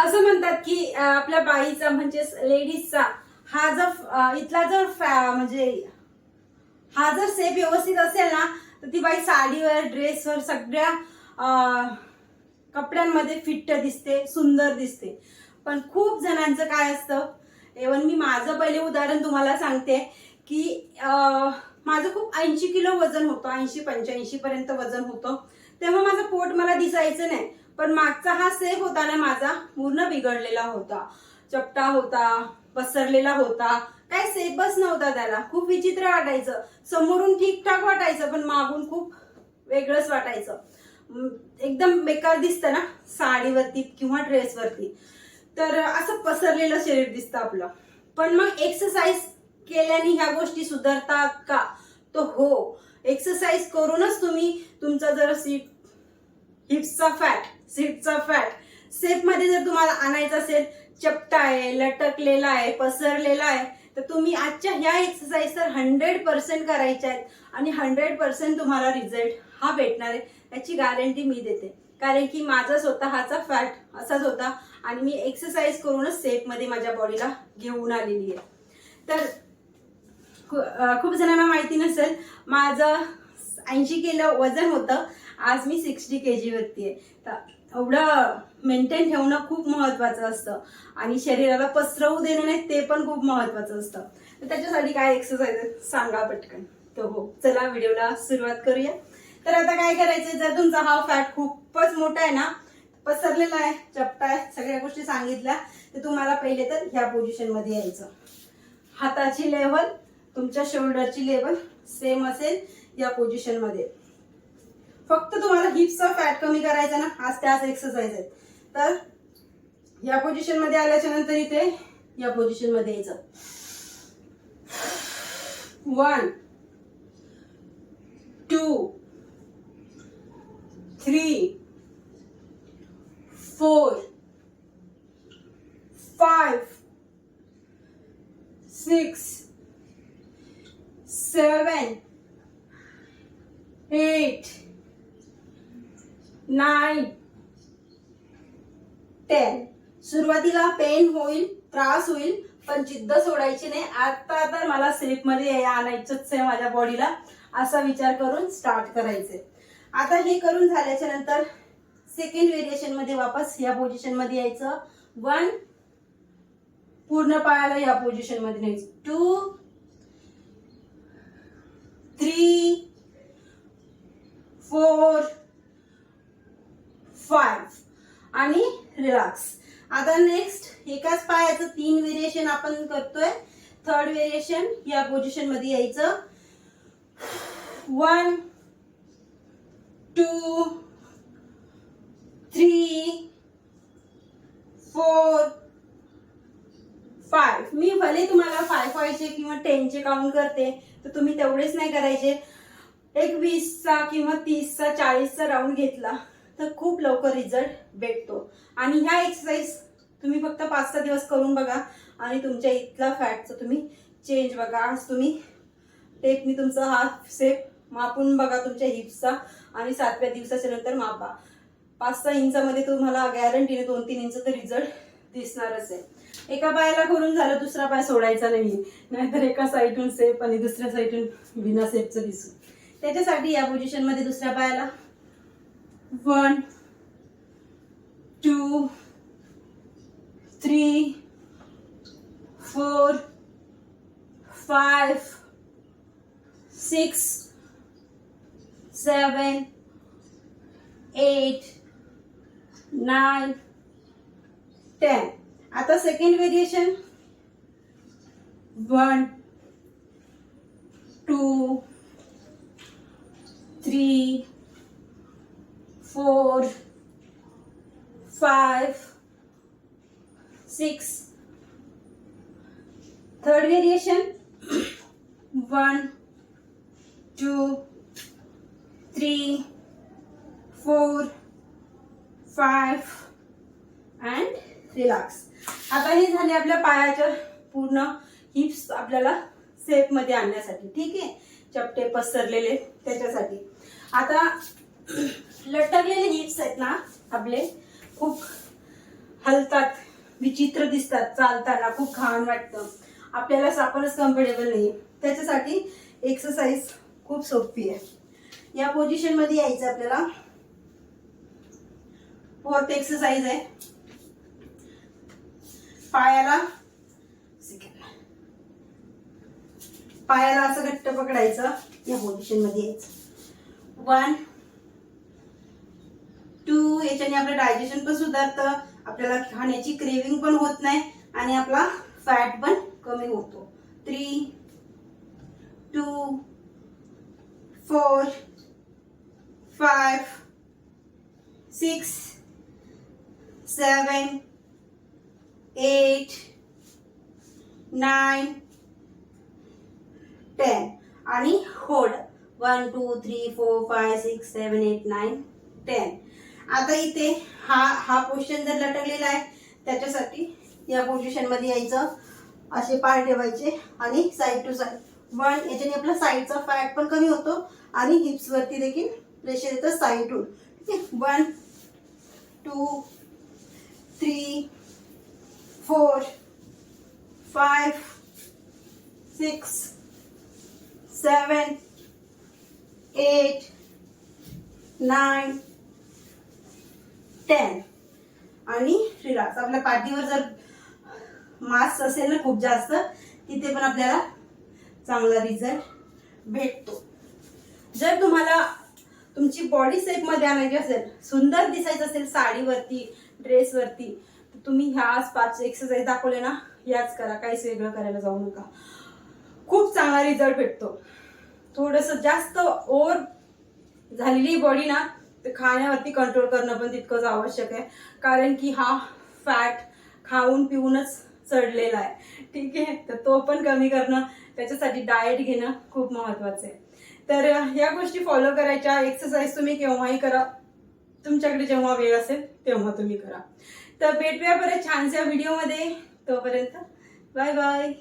असं म्हणतात की आपल्या बाईचा म्हणजे लेडीजचा हा जर इथला जर फॅ- म्हणजे हा जर सेफ व्यवस्थित असेल ना तर ती बाई साडीवर ड्रेसवर सगळ्या कपड्यांमध्ये फिट्ट दिसते सुंदर दिसते. पण खूप जणांचं काय असतं एवन मी माझं पहिले उदाहरण तुम्हाला सांगते की माझं खूप ऐंशी किलो वजन होतं ऐंशी पंच्याऐंशी पर्यंत वजन होतं. तेव्हा माझं पोट मला दिसायचं नाही. पण मागचा हा सेफ होता ना माझा पूर्ण बिघडलेला होता. चपटा होता पसरलेला होता. काय सेफच नव्हता त्याला. खूप विचित्र वाटायचं. समोरून ठीकठाक वाटायचं पण मागून खूप वेगळंच वाटायचं. एकदम बेकार दिसतं ना साडीवरती किंवा ड्रेसवरती. तर असं पसरलेलं शरीर दिसतं आपलं. पण मग एक्सरसाइज केल्याने ह्या गोष्टी सुधारतात का? तो हो एक्सरसाइज करूनच तुम्ही तुमचा जर सीट हिप्सचा फॅट सीटचा फॅट सेफमध्ये जर तुम्हाला आणायचं असेल चपटा आहे लटकलेला आहे पसरलेला आहे तर तुम्ही आजच्या ह्या एक्सरसाइज तर हंड्रेड पर्सेंट करायच्या आहेत. आणि हंड्रेड पर्सेंट तुम्हाला रिझल्ट हा भेटणार आहे. त्याची गॅरंटी मी देते. कारण की माझा स्वतःचा फॅट असाच होता. आणि मी एक्सरसाइज करूनच सेफमध्ये माझ्या बॉडीला घेऊन आलेली आहे. तर खूप जणांना माहिती नसेल माझं ऐंशी किलो वजन होतं. आज मी सिक्स्टी के जीवरती आहे. तर एवढं मेंटेन ठेवणं खूप महत्वाचं असतं. आणि शरीराला पसरवू देणं नाही ते पण खूप महत्वाचं असतं. तर त्याच्यासाठी काय एक्सरसाइज सांगा पटकन. तर हो चला व्हिडिओला सुरुवात करूया. तर आता काय करायचं जर तुमचा हा फॅट खूपच मोठा आहे ना पसरलेला आहे चपटा आहे सगळ्या गोष्टी सांगितल्या तर तुम्हाला पहिले तर ह्या पोझिशनमध्ये यायचं. हाताची लेवल तुमच्या शोल्डरची लेवल सेम असेल या पोझिशनमध्ये फक्त तुम्हाला हिप्सचा फॅट कमी करायचा ना आज त्याच एक्सरसाइज आहेत. तर या पोझिशनमध्ये आल्याच्यानंतर इथे या पोझिशनमध्ये यायचं. One two three four five six seven eight nine ten सुरुवातीला पेन होईल त्रास होईल पण जिद्द सोडायची नाही. आता तर मला स्लिपमध्ये आणायचंच आहे माझ्या बॉडीला असा विचार करून स्टार्ट करायचे. आता हे करून झाल्याच्यानंतर सेकंड व्हेरिएशनमध्ये वापस या पोझिशनमध्ये यायचं. वन पूर्ण पायाला या पोझिशनमध्ये न्यायचं. टू थ्री फोर फाईव्ह आणि रिलॅक्स आता नेक्स्ट एकाच पायाचं तीन व्हेरिएशन आपण करतोय. थर्ड व्हेरिएशन या पोझिशनमध्ये यायचं. One two three four five मी भले तुम्हाला फाय फायचे किंवा टेनचे काउंट करते तर तुम्ही तेवढेच नाही करायचे. एक वीसचा किंवा तीसचा चाळीसचा राऊंड घेतला. तर खूप लवकर रिझल्ट भेटतो. आणि ह्या एक्सरसाइज तुम्ही फक्त पाच सहा दिवस करून बघा आणि तुमच्या इथला फॅटचा तुम्ही चेंज बघा. आज तुम्ही टेपनी तुमचा हा सेप मापून बघा तुमच्या हिप्सचा आणि सातव्या दिवसाच्या नंतर मापा. पाच सहा इंचामध्ये तुम्हाला गॅरंटीने दोन तीन इंच तर रिझल्ट दिसणारच आहे एका पायाला करून झालं दुसरा पाय सोडायचा नाही. नाहीतर एका साईडून सेप आणि दुसऱ्या साईडून बिना सेपचं दिसू. त्याच्यासाठी या पोझिशनमध्ये दुसऱ्या पायाला one two three four five six seven eight nine ten आता second variation one six third variation one two three four five and relax आता हे झाले आपल्या पायाच्या पूर्ण हिप्स आपल्याला सेफमध्ये आणण्यासाठी. ठीक आहे? चपटे पसरलेले त्याच्यासाठी. आता लटकलेले हिप्स आहेत ना आपले. खूप हलतात. विचित्र दिसतात चालताना खूप घाण वाटतं. आपल्याला आपणच कम्फर्टेबल नाही. त्याच्यासाठी एक्सरसाइज खूप सोपी आहे. या पोझिशनमध्ये यायचं आपल्याला. फोर्थ एक्सरसाइज आहे. पायाला पायाला असं घट्ट पकडायचं. या पोझिशनमध्ये यायचं. वन टू याच्याने आपलं डायजेशन पण सुधारतं. आपल्याला खाण्याची क्रेविंग पण होत नाही आणि आपला फॅट पण कमी होतो. Three two four five six seven eight nine ten आणि hold one two three four five six seven eight nine ten आता इथे हा हा पोझिशन जर लटकलेला आहे त्याच्यासाठी या पोझिशनमध्ये यायचं. असे पाय ठेवायचे आणि साईड टू साईड वन याच्याने आपला साईडचा फॅट पण कमी होतो आणि हिप्सवरती देखील प्रेशर येतं टू ठीक आहे? One two three four five six seven eight nine ten आणि रिलॅक्स आपल्या पाठीवर जर मास असेल ना खूप जास्त तिथे पण आपल्याला चांगला रिझल्ट भेटतो. जर तुम्हाला तुमची बॉडी शेपमध्ये आणायची असेल सुंदर दिसायचं असेल साडीवरती ड्रेसवरती तर तुम्ही ह्याच पाच एक्सरसाइज दाखवले ना याच करा काहीच वेगळं करायला जाऊ नका. खूप चांगला रिझल्ट भेटतो. थोडस जास्त ओव्हर झालेली बॉडी ना खाण्यावरती कंट्रोल करणं पण तितकंच आवश्यक आहे. कारण की हा फॅट खाऊन पिऊनच चढलेला आहे. ठीक आहे? तर तो पण कमी करणं त्याच्यासाठी डाएट घेणं खूप महत्वाचं आहे. तर या गोष्टी फॉलो करायच्या. एक्सरसाइज तुम्ही केव्हाही करा. तुमच्याकडे जेव्हा वेळ असेल तेव्हा तुम्ही करा. तर भेटूया परत छानशा व्हिडिओमध्ये तोपर्यंत बाय बाय